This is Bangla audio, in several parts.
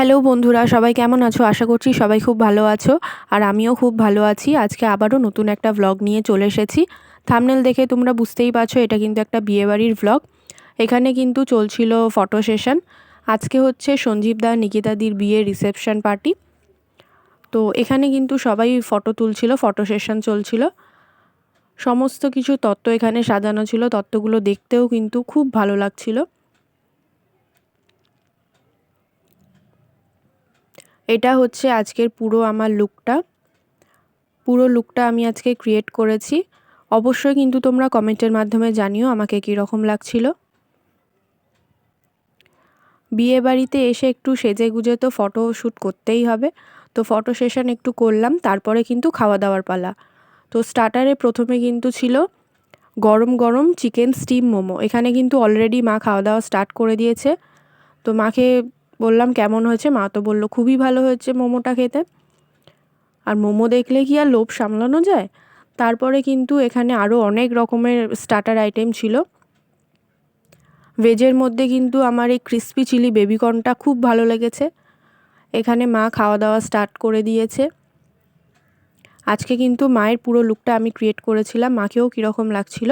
হ্যালো বন্ধুরা, সবাই কেমন আছো? আশা করছি সবাই খুব ভালো আছো আর আমিও খুব ভালো আছি। আজকে আবারও নতুন একটা ভ্লগ নিয়ে চলে এসেছি। থামনেল দেখে তোমরা বুঝতেই পারছ, এটা কিন্তু একটা বিয়েবাড়ির ভ্লগ এখানে কিন্তু চলছিল ফটো সেশন আজকে হচ্ছে সঞ্জীব দা নিকিতাদির বিয়ের রিসেপশন পার্টি তো এখানে কিন্তু সবাই ফটো তুলছিল ফটো সেশন চলছিল। সমস্ত কিছু তত্ত্ব এখানে সাজানো ছিল, তত্ত্বগুলো দেখতেও কিন্তু খুব ভালো লাগছিল। এটা হচ্ছে আজকের পুরো আমার লুকটা পুরো লুকটা আমি আজকে ক্রিয়েট করেছি। অবশ্যই কিন্তু তোমরা কমেন্টের মাধ্যমে জানিও আমাকে কীরকম লাগছিল। বিয়ে বাড়িতে এসে একটু সেজে গুজে তো ফটো শ্যুট করতেই হবে। তো ফটো সেশন একটু করলাম, তারপরে কিন্তু খাওয়া দাওয়ার পালা। তো স্টার্টারে প্রথমে কিন্তু ছিল গরম গরম চিকেন স্টিম মোমো। এখানে কিন্তু অলরেডি মা খাওয়া দাওয়া স্টার্ট করে দিয়েছে। তো মাকে বললাম, কেমন হয়েছে? মা তো বলল, খুবই ভালো হয়েছে মোমোটা খেতে। আর মোমো দেখলে কি আর লোভ সামলানো যায়? তারপরে কিন্তু এখানে আরও অনেক রকমের স্টার্টার আইটেম ছিল। ভেজের মধ্যে কিন্তু আমার এই ক্রিস্পি চিলি বেবিকর্নটা খুব ভালো লেগেছে। এখানে মা খাওয়া দাওয়া স্টার্ট করে দিয়েছে। আজকে কিন্তু মায়ের পুরো লুকটা আমি ক্রিয়েট করেছিলাম। মাকেও কীরকম লাগছিল,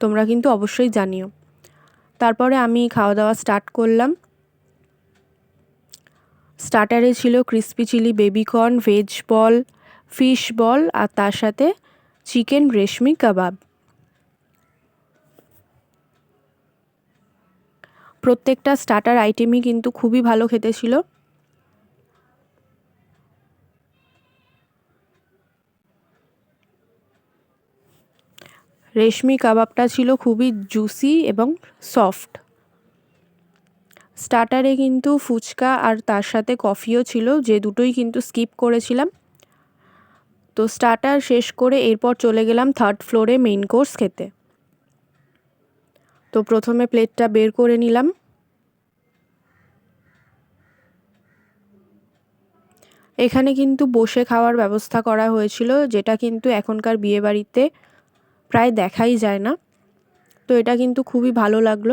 তোমরা কিন্তু অবশ্যই জানিও। তারপরে আমি খাওয়া দাওয়া স্টার্ট করলাম। স্টার্টারে ছিল crispy chilli baby corn veg ball fish ball আর তার সাথে চিকেন রেশমি কাবাব প্রত্যেকটা স্টার্টার আইটেমই কিন্তু খুবই ভালো খেতে ছিল। রেশমি কাবাবটা ছিল খুবই জুসি এবং সফট স্টার্টারে কিন্তু ফুচকা আর তার সাথে কফিও ছিল, যে দুটোই কিন্তু স্কিপ করেছিলাম। তো স্টার্টার শেষ করে এরপর চলে গেলাম থার্ড ফ্লোরে মেইন কোর্স খেতে। তো প্রথমে প্লেটটা বের করে নিলাম। এখানে কিন্তু বসে খাওয়ার ব্যবস্থা করা হয়েছিল, যেটা কিন্তু এখনকার বিয়েবাড়িতে প্রায় দেখাই যায় না। তো এটা কিন্তু খুবই ভালো লাগল।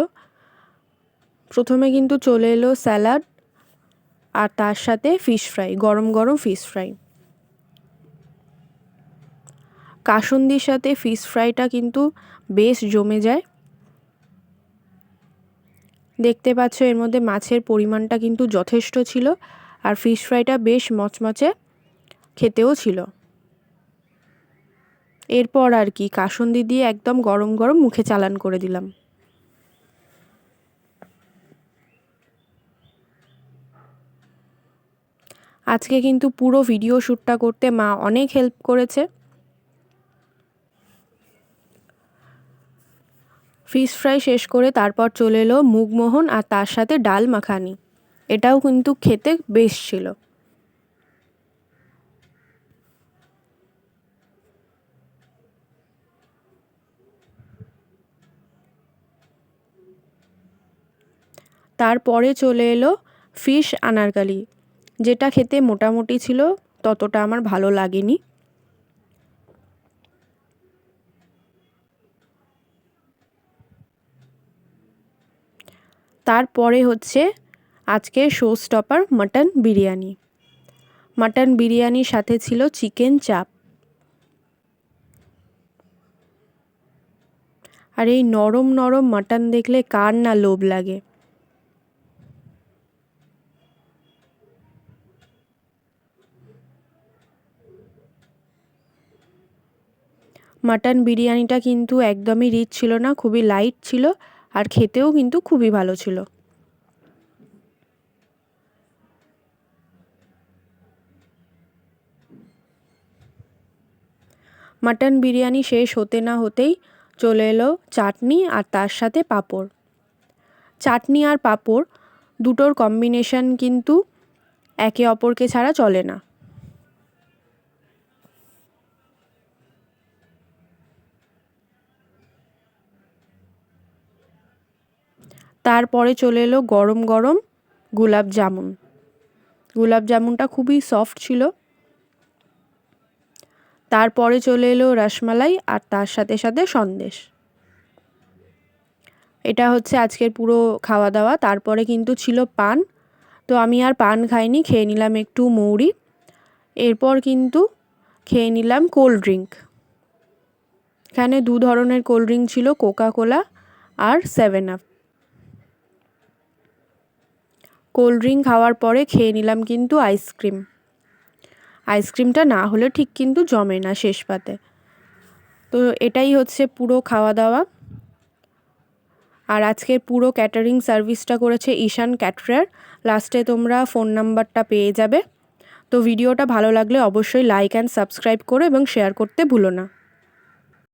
প্রথমে কিন্তু চলে এলো স্যালাড আর তার সাথে ফিশ ফ্রাই গরম গরম ফিশ ফ্রাই কাসুন্দির সাথে ফিশ ফ্রাইটা কিন্তু বেশ জমে যায়। দেখতে পাচ্ছ এর মধ্যে মাছের পরিমাণটা কিন্তু যথেষ্ট ছিল আর ফিশ ফ্রাইটা বেশ মচমচে খেতেও ছিল। এরপর আর কি, কাসুন্দি দিয়ে একদম গরম গরম মুখে চালান করে দিলাম। আজকে কিন্তু পুরো ভিডিও শ্যুটটা করতে মা অনেক হেল্প করেছে। ফিশ ফ্রাই শেষ করে তারপর চলে এলো মুগমোহন আর তার সাথে ডাল মাখানি। এটাও কিন্তু খেতে বেশ ছিল। তারপরে চলে এলো ফিশ আনারকালি। যেটা খেতে মোটামুটি ছিল ততটা আমার ভালো লাগেনি। তারপরে হচ্ছে আজকে show stopper mutton biryani. Mutton বিরিয়ানির সাথে ছিল চিকেন চাপ। আর এই নরম নরম মাটন দেখলে কার না লোভ লাগে। মাটন বিরিয়ানিটা কিন্তু একদমই রিচ ছিল না, খুবই লাইট ছিল আর খেতেও কিন্তু খুবই ভালো ছিল। মাটন বিরিয়ানি শেষ হতে না হতেই চলে এলো চাটনি আর তার সাথে পাঁপড়। চাটনি আর পাঁপড় দুটোর কম্বিনেশন কিন্তু একে অপরকে ছাড়া চলে না। তারপরে চলে এলো গরম গরম গোলাপ জামুন। গোলাপ জামুনটা খুবই সফট ছিল। তারপরে চলে এলো রসমালাই আর তার সাথে সাথে সন্দেশ। এটা হচ্ছে আজকের পুরো খাওয়া দাওয়া তারপরে কিন্তু ছিল পান। তো আমি আর পান খাইনি, খেয়ে নিলাম একটু মৌরি। এরপর কিন্তু খেয়ে নিলাম কোল্ড ড্রিঙ্ক। এখানে দু ধরনের কোল্ড ড্রিঙ্ক ছিল কোকা কোলা আর সেভেন আপ। কোল্ড ড্রিঙ্ক খাওয়ার পরে খেয়ে নিলাম কিন্তু আইসক্রিম। আইসক্রিমটা না হলে ঠিক কিন্তু জমে না শেষ পাতে। তো এটাই হচ্ছে পুরো খাওয়া দাওয়া আর আজকের পুরো ক্যাটারিং সার্ভিসটা করেছে ঈশান ক্যাটারার। লাস্টে তোমরা ফোন নাম্বারটা পেয়ে যাবে। তো ভিডিওটা ভালো লাগলে অবশ্যই লাইক অ্যান্ড সাবস্ক্রাইব করো এবং শেয়ার করতে ভুলো না।